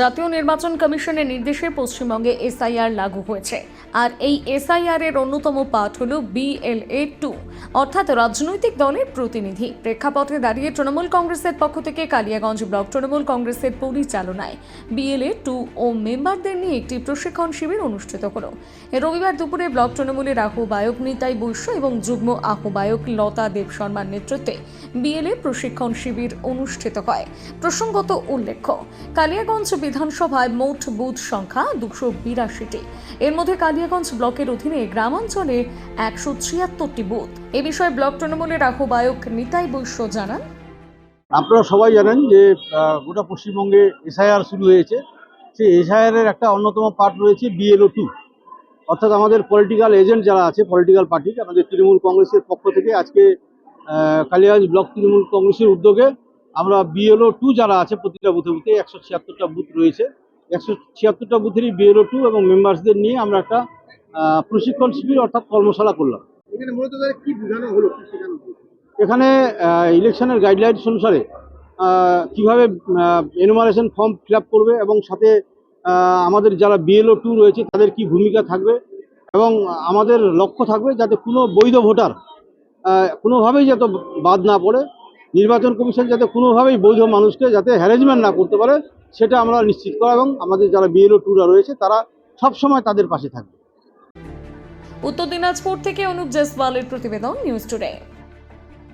জাতীয় নির্বাচন কমিশনের নির্দেশে পশ্চিমবঙ্গে এসআইআর লাগু হয়েছে। আর এই এসআইআর এর অন্যতম পাঠ হল বিএলএ টু অর্থাৎ রাজনৈতিক দলের প্রতিনিধি। প্রেক্ষাপটে দাঁড়িয়ে তৃণমূল কংগ্রেসের পক্ষ থেকে কালিয়াগঞ্জ ব্লক তৃণমূল কংগ্রেসের পরিচালনায় বিএলএ টু ও মেম্বারদের নিয়ে একটি প্রশিক্ষণ শিবির অনুষ্ঠিত হলো। রবিবার দুপুরে ব্লক তৃণমূলের আহ্বায়ক নিতাই বৈশ্য এবং যুগ্ম আহ্বায়ক লতা দেব শর্মার নেতৃত্বে বিএলএ প্রশিক্ষণ শিবির অনুষ্ঠিত হয়। প্রসঙ্গত উল্লেখ্য, কালিয়াগঞ্জ বিধানসভায় মোট বুথ সংখ্যা দুশো বিরাশিটি। এর মধ্যে কালিয়াগঞ্জ ব্লকের অধীনে গ্রামাঞ্চলে একশো ছিয়াত্তরটি বুথ। এ বিষয়ে ব্লক তৃণমূলের আহ্বায়ক নিতাই বৈশ্য জানান। আপনারা সবাই জানেন যে গোটা পশ্চিমবঙ্গে এসআইআর শুরু হয়েছে। সেই এসআইআর এর একটা অন্যতম পার্ট রয়েছে বিএলও টু। অর্থাৎ আমাদের পলিটিক্যাল এজেন্ট যারা আছে পলিটিক্যাল পার্টির আমাদের তৃণমূল কংগ্রেসের পক্ষ থেকে আজকে কালিয়াগঞ্জ ব্লক তৃণমূল কংগ্রেসের উদ্যোগে আমরা বিএলও টু যারা আছে প্রতিটা বুথে বুথে, একশো ছিয়াত্তরটা বুথ রয়েছে। একশো ছিয়াত্তরটা বুথেরই বিএলও টু এবং মেম্বার্সদের নিয়ে আমরা একটা প্রশিক্ষণ শিবির অর্থাৎ কর্মশালা করলাম। এখানে মূলত কি হলো এখানে ইলেকশনের গাইডলাইন্স অনুসারে কীভাবে এনুমারেশন ফর্ম ফিল করবে এবং সাথে আমাদের যারা বিএলও টু রয়েছে, তাদের কি ভূমিকা থাকবে এবং আমাদের লক্ষ্য থাকবে যাতে কোনো বৈধ ভোটার কোনোভাবেই যাতে বাদ না পড়ে। নির্বাচন কমিশন যাতে কোনোভাবেই বৈধ মানুষকে যাতে হ্যারেজমেন্ট না করতে পারে, সেটা আমরা নিশ্চিত করা এবং আমাদের যারা বিএলও টুরা রয়েছে, তারা সবসময় তাদের পাশে থাকবে। উত্তর দিনাজপুর থেকে অনুপ জেসওয়ালের প্রতিবেদন নিউজ টুডে।